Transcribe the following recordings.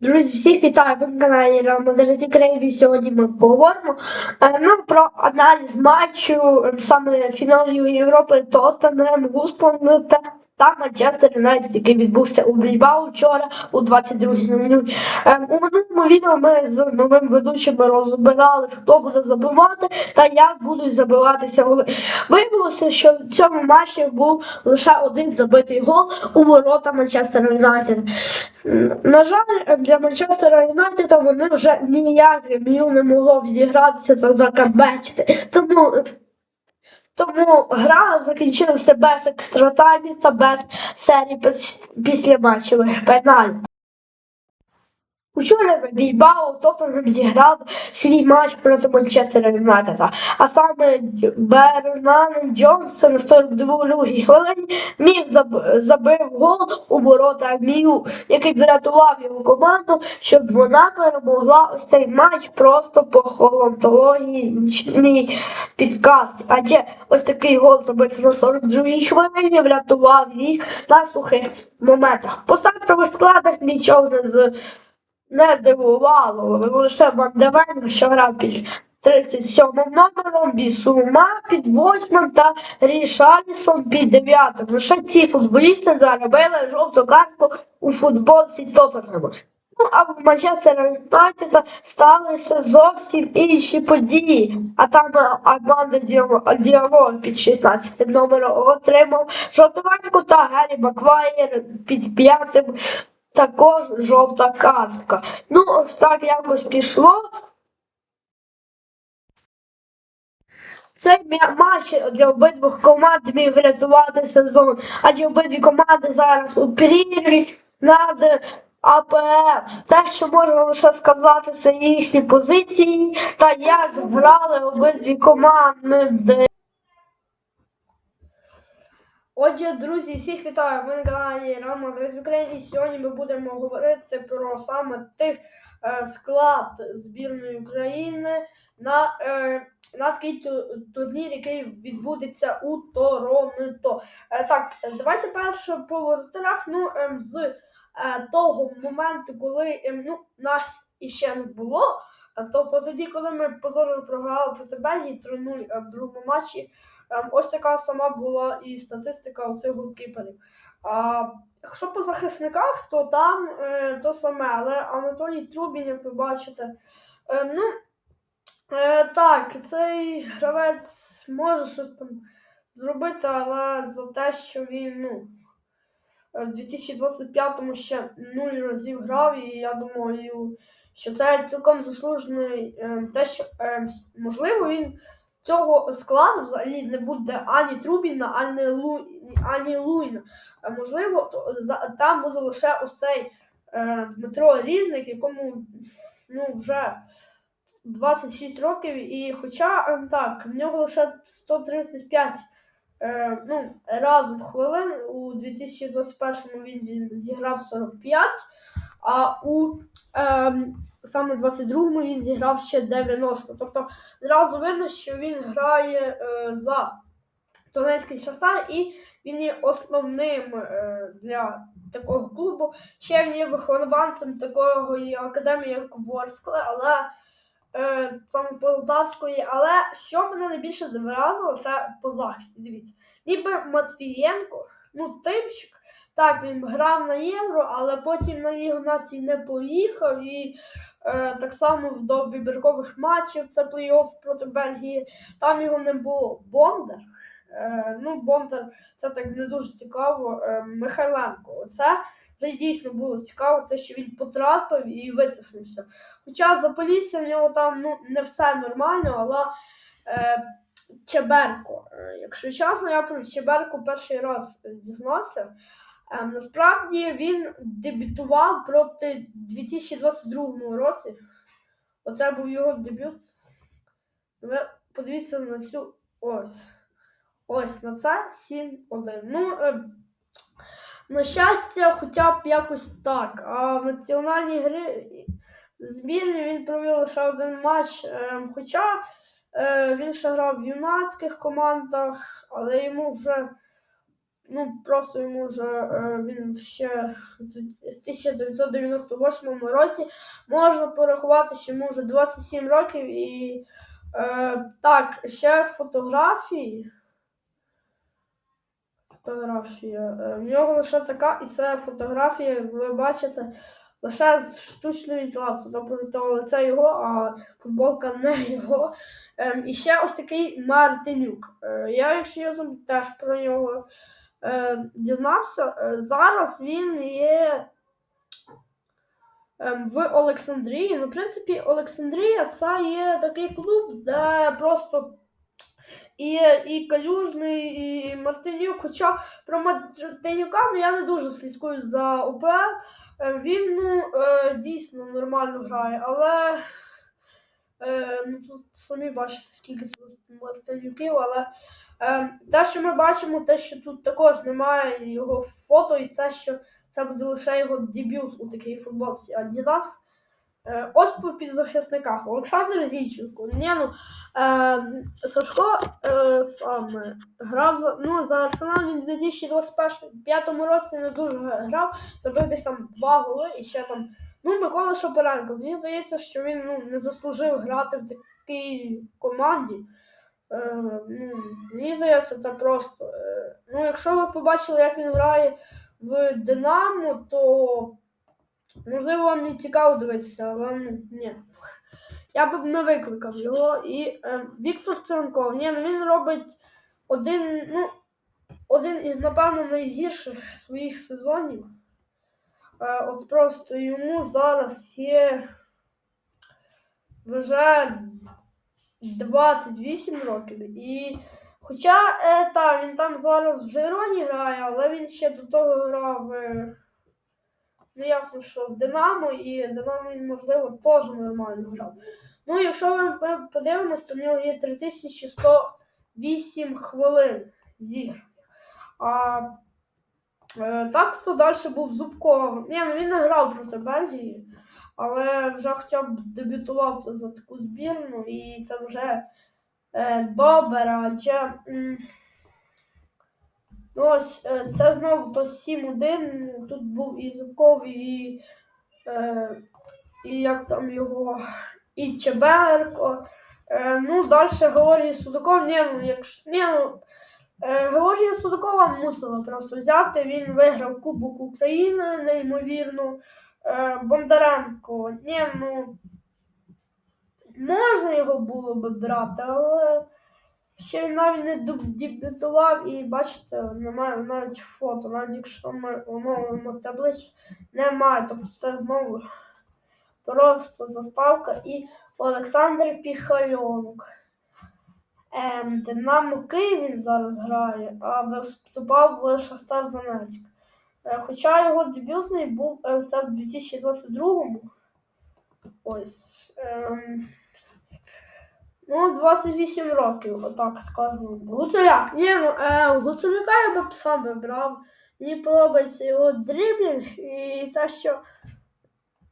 Друзі, всіх вітаю ви на каналі Рома Madrid Україна. Сьогодні ми поговоримо е, ну, про аналіз матчу е, саме фіналів Європи Тоттенхем, Гуспон та, та Манчестер Юнайтед, який відбувся у Більбао вчора у 22.00. Е, у минулому відео ми з новим ведучим розбирали, хто буде забивати та як будуть забиватися голи. Виявилося, що в цьому матчі був лише один забитий гол у ворота Манчестер Юнайтед. На жаль, для Манчестера Юнайтеда вони вже ніяк не могло відігратися та закамбечити. Тому, тому гра закінчилася без екстратаймів та без серії після матчевих пеналів. Учора за Більбао Тоттенхем зіграв свій матч проти Манчестера Юнайтеда, а саме Бернан Джонсон на 42-й хвилині міг забив гол у ворота Мію, який врятував його команду, щоб вона перемогла ось цей матч просто по холонтологічній підкасті. Адже ось такий гол забитий на 42-й хвилині врятував їх на сухих моментах. По стартових складах нічого не з не здивувало лише Вандевен, що грав під 37 номером, Бісума під 8 та Рішалісон під 9. Лише ці футболісти заробили жовту картку у футболці Тоттенхему. Ну, а в Манчестера Юнайтеда сталися зовсім інші події. А там Армандо Діало- Діалог під 16 номером отримав жовту картку та Гаррі Маквайер під п'ятим також жовта картка. Ну, ось так якось пішло. Цей матч для обидвох команд міг врятувати сезон, адже обидві команди зараз у перерві над АПЛ. Це, що можна лише сказати, це їхні позиції та як грали обидві команди. Отже, друзі, всіх вітаю! Ви на каналі Рама з України. Сьогодні ми будемо говорити про саме тих е, склад збірної України на, е, на такий турнір, який відбудеться у Торонто. Е, так, давайте перше по воротарях. Ну, ем, з е, того моменту, коли ем, ну, нас іще не було. е, Тобто тоді, коли ми позорно програли проти Бельгії 3-0 е, в другому матчі, Ось така сама була і статистика у цих голкіперів. А якщо по захисниках, то там е, то саме, але Анатолій Трубін, як ви бачите, е, ну е, так, цей гравець може щось там зробити, але за те, що він ну, в 2025-му ще нуль разів грав, і я думаю, що це цілком заслужений е, те, що е, можливо він цього складу взагалі не буде ані Трубіна, ані, Лу, ані Луїна. Можливо, то, там буде лише ось цей е, Дмитро Різник, якому ну, вже 26 років, і хоча е, так, в нього лише 135 е, ну, разом хвилин, у 2021 він зіграв 45, а у е, саме 22-му він зіграв ще 90. Тобто Зразу видно, що він грає е, за Донецький Шахтар, і він є основним е, для такого клубу. Ще він є вихованцем такого і академії, як Ворскле, але е, саме Полтавської. Але що мене найбільше вразило, це по захисті. Дивіться, ніби Матвієнко, ну тимчик. Так, він грав на євро, але потім на Лігу націй не поїхав і е, так само до вибіркових матчів це плей-офф проти Бельгії. Там його не було. Бондар. Е, ну, Бондар це так не дуже цікаво. Е, Михайленко. Це вже дійсно було цікаво, те, що він потрапив і витиснувся. Хоча за в нього там ну, не все нормально, але е, Чеберко. Е, якщо чесно, я про Чеберку перший раз дізнався. Ем, насправді він дебютував проти 2022 році. Оце був його дебют. Ви подивіться на цю ось. Ось на це 7-1. Ну, е, на щастя, хоча б якось так. А в національній грі збірні він провів лише один матч. Е, хоча е, він ще грав в юнацьких командах, але йому вже ну, просто йому вже е, він ще з 1998 році можна порахувати, що йому вже 27 років і е, так, ще фотографії. Фотографія. Е, В нього лише така, і це фотографія, як ви бачите, лише з штучною інтелектом. Тобто лице його, а футболка не його. Ем, і ще ось такий Мартинюк. Е, я, якщо я теж про нього е, дізнався. Е, зараз він є ем, в Олександрії. Ну, в принципі, Олександрія це є такий клуб, де просто і, і Калюжний, і Мартинюк. Хоча про Мартинюка ну, я не дуже слідкую за УПЛ. Е, Він ну, е, дійсно нормально грає, але е, ну, тут самі бачите, скільки тут Мартинюків, але е, те, що ми бачимо, те, що тут також немає його фото, і те, що це буде лише його дебют у такій футболці Adidas. Е, Ось по підзахисниках. Олександр Зінченко. Ні, ну, е, Сашко е, саме грав за, ну, за Арсенал він у 2025 році не дуже грав, забив десь там два голи і ще там. Ну, Микола Шопиренко. Мені здається, що він ну, не заслужив грати в такій команді. Е, ну, мені здається, це просто. Е, ну, якщо ви побачили, як він грає в Динамо, то Можливо, вам не цікаво дивитися, але ну, ні. Я б не викликав його. І е, Віктор Цивенков, ні, ну він робить один, ну, один із, напевно, найгірших своїх сезонів. Е, от просто йому зараз є вже 28 років. І хоча е, та, він там зараз в Жироні грає, але він ще до того грав. Е, Ну, ясно, що в Динамо, і Динамо він, можливо, теж нормально грав. Ну, якщо ми подивимось, то в нього є 3108 хвилин зіграних. Е, так, то далі був Зубков. Ні, ну він не грав проти Бельгії, але вже хоча б дебютував за таку збірну, і це вже е, добре. Адже м, Ну, ось е, це знову то 7-1. Тут був і Зубков, і, е, і як там його, і Чеберко. Е, ну, далі Георгій Судаков. Ні, ну, якщо, ні, ну, Георгія Судакова мусила просто взяти. Він виграв Кубок України, неймовірно. Е, Бондаренко. Ні, ну, можна його було би брати, але. Ще він навіть не дебютував і бачите, немає навіть фото, навіть якщо ми оновимо таблицю, немає. Тобто це знову просто заставка і Олександр Піхальонок. Ем, Динамо Київ він зараз грає, а виступав в Шахтар Донецьк. Е, хоча його дебютний був це в 2022-му. Ось. Ем, Ну, 28 років, отак скажемо. Гуцуляк. Ні, ну, е, Гуцуляка я б сам брав. Мені подобається його дріблінг і те, що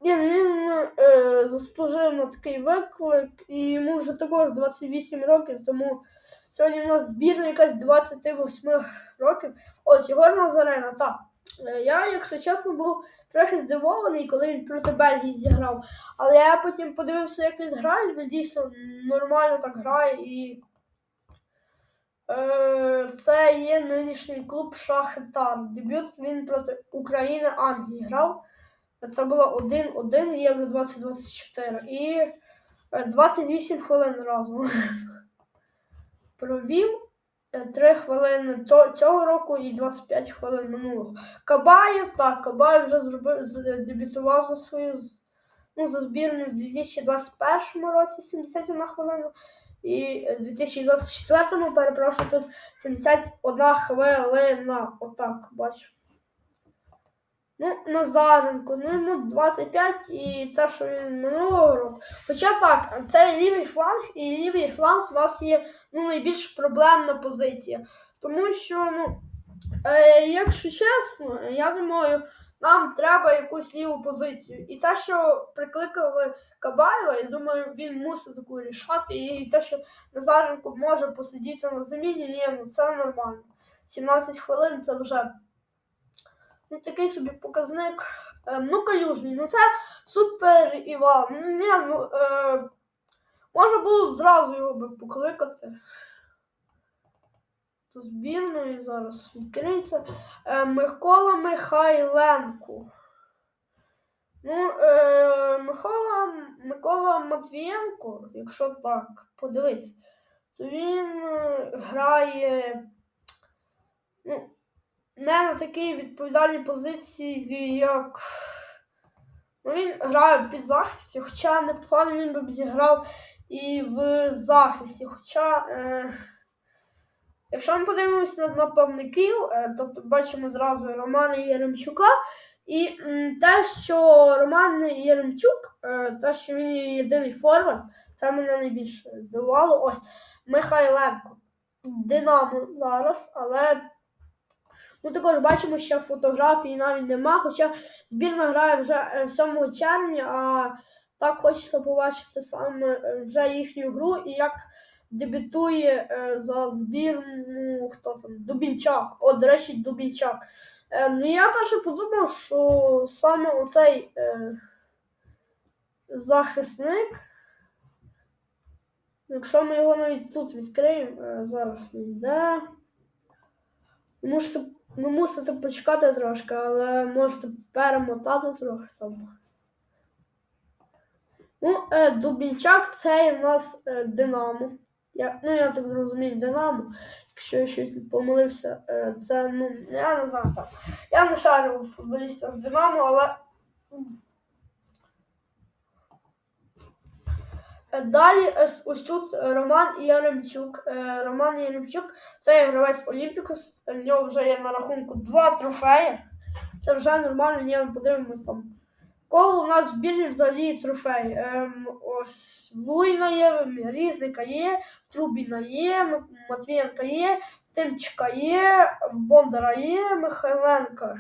він, він е, заслужив на такий виклик, і йому вже також 28 років, тому сьогодні в нас збірна якась 28 років. Ось Єгор Назарена, так. Е, Я, якщо чесно, був трохи здивований, коли він проти Бельгії зіграв. Але я потім подивився, як він грає, він дійсно нормально так грає і е, це є нинішній клуб Шахтар. Дебют він проти України Англії грав. Це було 1-1 Євро 2024 і 28 хвилин разом провів. 3 хвилини цього року і 25 хвилин минулого. Кабаєв, так, Кабаєв вже зробив, дебютував за свою ну, за збірну в 2021 році 71 хвилина. І в 2024 перепрошую, тут 71 хвилина. Отак, бачу. Ну, Назаренко, ну йому 25 і це, що він минулого року. Хоча так, це лівий фланг, і лівий фланг у нас є ну, найбільш проблемна позиція. Тому що, ну, е, якщо чесно, я думаю, нам треба якусь ліву позицію. І те, що прикликали Кабаєва, я думаю, він мусить таку рішати. І те, що Назаренко може посидіти на заміні, ні, ну це нормально. 17 хвилин це вже ну, такий собі показник. Е, ну, калюжний. Ну це супер Іван. Ну, ні, ну, е, можна було зразу його би покликати. До збірної зараз відкриється. Е, Микола Михайленко. Ну, е, Микола, Микола Матвієнко, якщо так подивитися, то він е, грає ну, не на такій відповідальній позиції, як. Ну, він грає під захисті, хоча непогано він би зіграв і в захисті. Хоча, е, якщо ми подивимося на нападників, е, тобто бачимо зразу Романа Єремчука. І м, те, що Роман Єремчук, е, те, що він є єдиний форвард, це мене найбільше здивувало. Ось Михайленко. Динамо зараз, але ми також бачимо, що фотографій навіть нема, хоча збірна грає вже е, 7 червня, а так хочеться побачити саме е, вже їхню гру і як дебютує е, за збірну хто там, Дубінчак. О, до речі, Дубінчак. Е, ну я перше подумав, що саме оцей е, захисник, якщо ми його навіть тут відкриємо, е, зараз не йде. Можете, ну, мусите почекати трошки, але можете перемотати трохи там. Ну, е, Дубінчак це у нас е, Динамо. Я, ну, я так зрозумів, Динамо. Якщо я щось помилився, е, це, ну, я не знаю там. Я не шарю в футболістах Динамо, але. Далі ось, ось тут Роман Яремчук. Е, Роман Яремчук це гравець Олімпікус. В нього вже є на рахунку два трофеї. Це вже нормально, ні, подивимось там. Кого у нас в збірні взагалі трофей? Ем, ось Луйна є, Різника є, Трубіна є, Матвієнка є, Тимчика є, Бондара є, Михайленка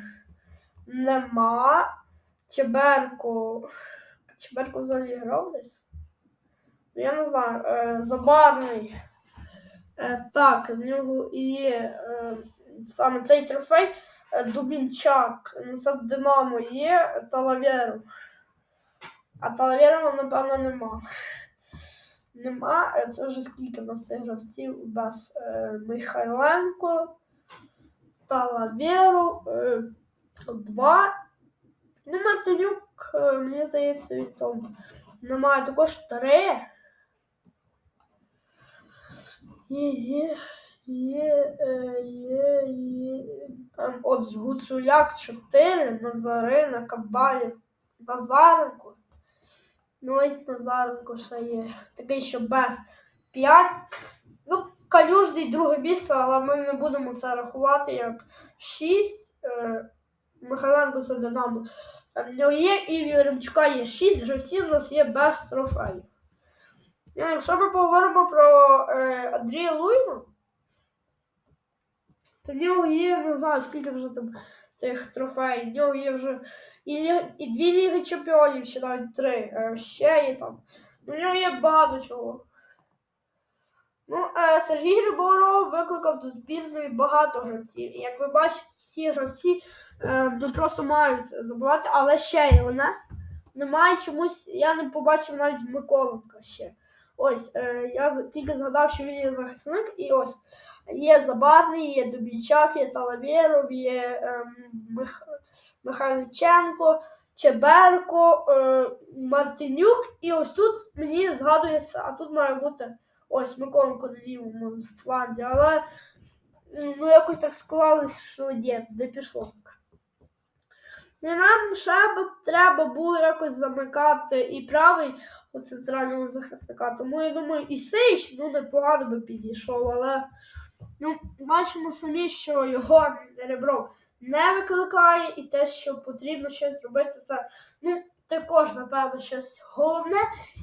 нема. Чеберко. Чеберко взагалі грав десь? Ну, Я не знаю. Е, Забарний. Е, так, в нього є е, саме цей трофей. Е, Дубінчак, ну, це Динамо є, Талавєру. А Талавєрова, напевно, нема. Нема. Це вже скільки в нас тих гравців без е, Михайленко, Талавєру, е, два. Ну, Мартинюк, е, мені здається, він там немає також три. Є, є, е, є, є. Там от Гуцуляк 4, Назарина, Кабаєв, Назаренко. Ну, ось Назаренко ще є. Такий, що без 5. Ну, Калюжний друге місце, але ми не будемо це рахувати як 6. Е, Михайленко це Динамо. Є і в є 6 гравців, у нас є без трофеїв. Ну, Якщо ми поговоримо про е, Андрія Луйна, то в нього є, не знаю, скільки вже там тих трофеїв. В нього є вже і, і дві ліги чемпіонів, ще навіть три. Е, ще є там. Ну, в нього є багато чого. Ну, е, Сергій Гриборов викликав до збірної багато гравців. І як ви бачите, ці гравці е, ну, просто мають забувати, але ще є одне. Немає чомусь, я не побачив навіть Миколенка ще. Ось, е, я тільки згадав, що він є захисник, і ось є Забарний, є Дубічак, є Талавєров, є ем, Мих... Михайличенко, Чеберко, е, Мартинюк. І ось тут мені згадується, а тут має бути ось Миколенко на лівому фланзі, але ну, якось так склалось, що є, де пішло. І нам ще б треба було якось замикати і правий у центрального захисника. Тому я думаю, і Сейч ну, непогано би підійшов, але ну, бачимо самі, що його ребро не викликає, і те, що потрібно щось робити, це ну, також, напевно, щось головне.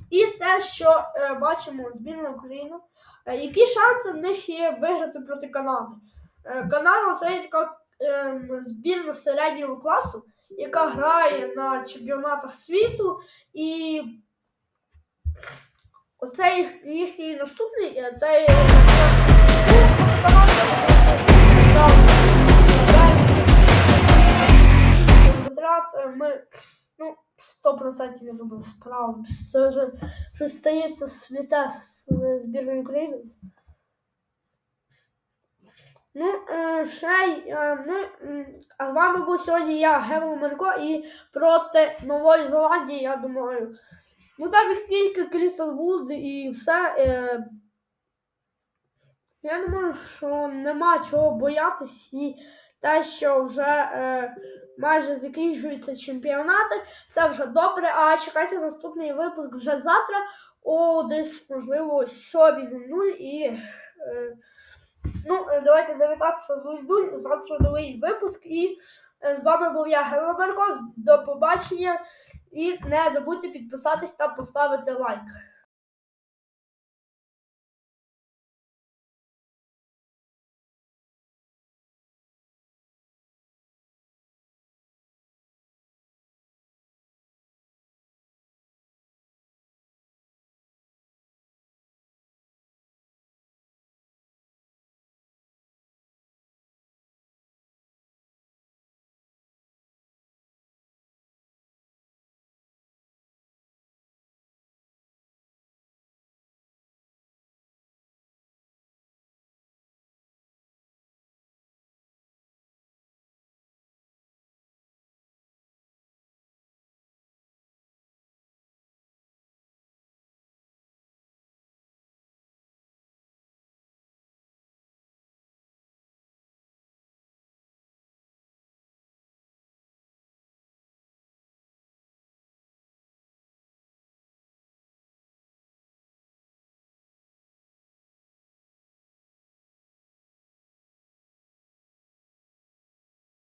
І те, що е, бачимо збірна України, е, які шанси в них є виграти проти Канади. Е, Канада це є така е, збірна середнього класу, яка грає на чемпіонатах світу, і оцей їх- їхній наступний е, це Витрат е, ми ну, 100% я думаю, справимося. Це вже щось стається святе з е, збірною України. Ну, ще е, м, а з вами був сьогодні я, Гево Марко, і проти Нової Зеландії, я думаю. Ну там тільки Крістал Вуд і все. Е, я думаю, що нема чого боятись і те, що вже е, майже закінчуються чемпіонати, це вже добре. А чекайте наступний випуск вже завтра, о десь, можливо, 7.00 і. Е, ну, е, давайте 19.00, завтра новий випуск. І е, з вами був я, Герой Маркос. До побачення. І не забудьте підписатись та поставити лайк.